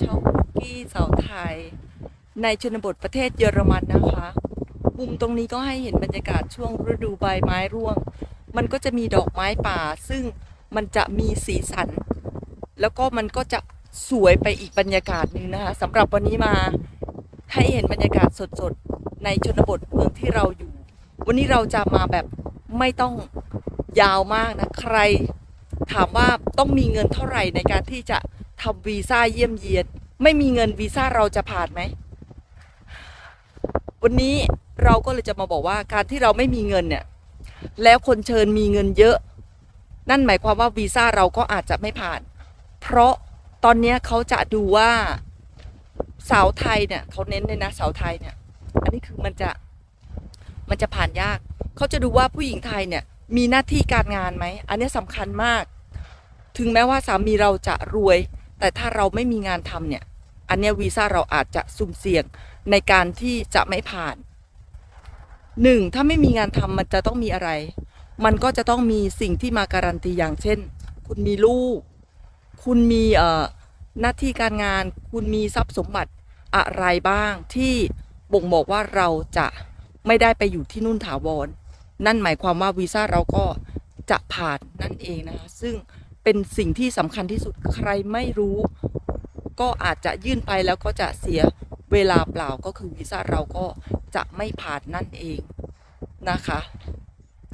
ช่องคุกกี้สาวไทย ในชนบทประเทศเยอรมันนะคะมุมตรงนี้ก็ให้เห็นบรรยากาศช่วงฤดูใบไม้ร่วง มันก็จะมีดอกไม้ป่า ซึ่งมันจะมีสีสัน แล้วก็มันก็จะสวยไปอีกบรรยากาศหนึ่งนะคะสำหรับวันนี้มาให้เห็นบรรยากาศสดๆ ในชนบทเมืองที่เราอยู่ วันนี้เราจะมาแบบไม่ต้องยาวมากนะ ใคร ถามว่าต้องมีเงินเท่าไหร่ในการที่จะ ทำวีซ่าเยี่ยมเยียนไม่มีเงินวีซ่าเราจะผ่านไหม วันนี้เราก็เลยจะมาบอกว่าการที่เราไม่มีเงินเนี่ย แล้วคนเชิญมีเงินเยอะ นั่นหมายความว่าวีซ่าเราก็อาจจะไม่ผ่าน เพราะตอนนี้เขาจะดูว่าสาวไทยเนี่ยเขาเน้นเลยนะสาวไทยเนี่ย อันนี้คือมันจะมันจะผ่านยาก เขาจะดูว่าผู้หญิงไทยเนี่ยมีหน้าที่การงานไหม อันนี้สำคัญมาก ถึงแม้ว่าสามีเราจะรวย แต่ถ้าเราไม่มีงานทำเนี่ย อันเนี้ยวีซ่าเราอาจจะสุ่มเสี่ยงในการที่จะไม่ผ่านหนึ่งถ้าไม่มีงานทำมันจะต้องมีอะไร มันก็จะต้องมีสิ่งที่มาการันตีอย่างเช่น คุณมีลูก คุณมีเอ่อหน้าที่การงาน คุณมีทรัพย์สมบัติอะไรบ้างที่บ่งบอกว่าเราจะไม่ได้ไปอยู่ที่นู่นถาวร นั่นหมายความว่าวีซ่าเราก็จะผ่านนั่นเองนะคะซึ่ง เป็นสิ่งที่สำคัญที่สุดใครไม่รู้ ก็อาจจะยื่นไปแล้วก็จะเสียเวลาเปล่าก็คือวีซ่าเราก็จะไม่ผ่านนั่นเองนะคะ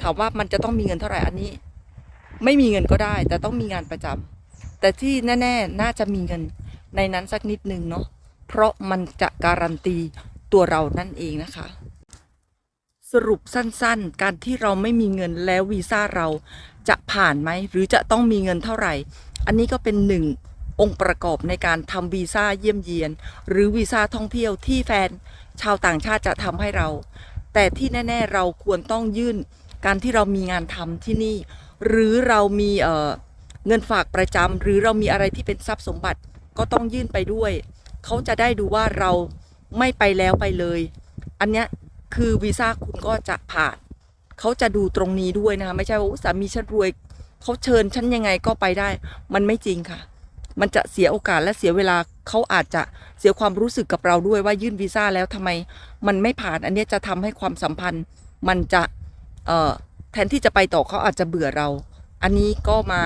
ถามว่ามันจะต้องมีเงินเท่าไหร่อันนี้ ไม่มีเงินก็ได้ แต่ต้องมีงานประจำแต่ที่แน่ ๆ น่าจะมีเงินในนั้นสักนิดนึงเนาะเพราะมันจะการันตีตัวเรานั่นเองนะคะ สรุปสั้นๆ การที่เราไม่มีเงินแล้ววีซ่าเราจะผ่านไหม หรือจะต้องมีเงินเท่าไหร่ อันนี้ก็เป็นหนึ่งองค์ประกอบในการทำวีซ่าเยี่ยมเยียน หรือวีซ่าท่องเที่ยวที่แฟนชาวต่างชาติจะทำให้เรา แต่ที่แน่ ๆ เราควรต้องยื่น การที่เรามีงานทำที่นี่ หรือเรามีเเงินฝากประจำหรือเรามีอะไรที่เป็นทรัพย์สมบัติก็ต้องยื่นไปด้วย เขาจะได้ดูว่าเราไม่ไปแล้วไปเลย อันเนี้ย คือวีซ่าคุณก็จะผ่านเขาจะดูตรงนี้ด้วยนะคะไม่ใช่ว่าสามีฉันรวยเขาเชิญฉันยังไงก็ไปได้ มันไม่จริงค่ะ มันจะเสียโอกาสและเสียเวลาเขาอาจจะเสียความรู้สึกกับเราด้วยว่ายื่นวีซ่าแล้วทำไม มันไม่ผ่านอันนี้จะทำให้ความสัมพันธ์ มันจะเออแทนที่จะไปต่อเขาอาจจะเบื่อเรา อันนี้ก็มา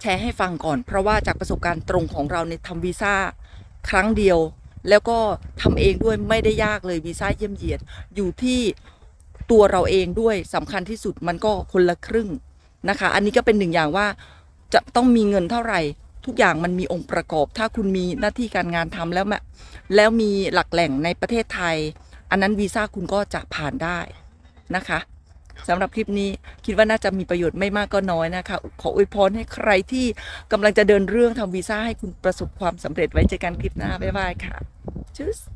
แชร์ให้ฟังก่อน เพราะว่าจากประสบการณ์ตรงของเราในทำวีซ่าครั้งเดียว แล้วก็ทำเองด้วยไม่ได้ยากเลยวีซ่าเยี่ยมเยียนอยู่ที่ตัวเราเองด้วยสำคัญที่สุดมันก็คนละครึ่งนะคะ อันนี้ก็เป็นหนึ่งอย่างว่าจะต้องมีเงินเท่าไหร่ ทุกอย่างมันมีองค์ประกอบ ถ้าคุณมีหน้าที่การงานทำแล้วแมแล้วมีหลักแหล่งในประเทศไทย อันนั้นวีซ่าคุณก็จะผ่านได้นะคะสำหรับคลิปนี้คิดว่าน่าจะมีประโยชน์ไม่มากก็น้อยนะคะ ขออวยพรให้ใครที่กำลังจะเดินเรื่องทำวีซ่าให้คุณประสบความสำเร็จไว้เจอกันคลิปหน้า บ๊ายบายค่ะ Tschüss.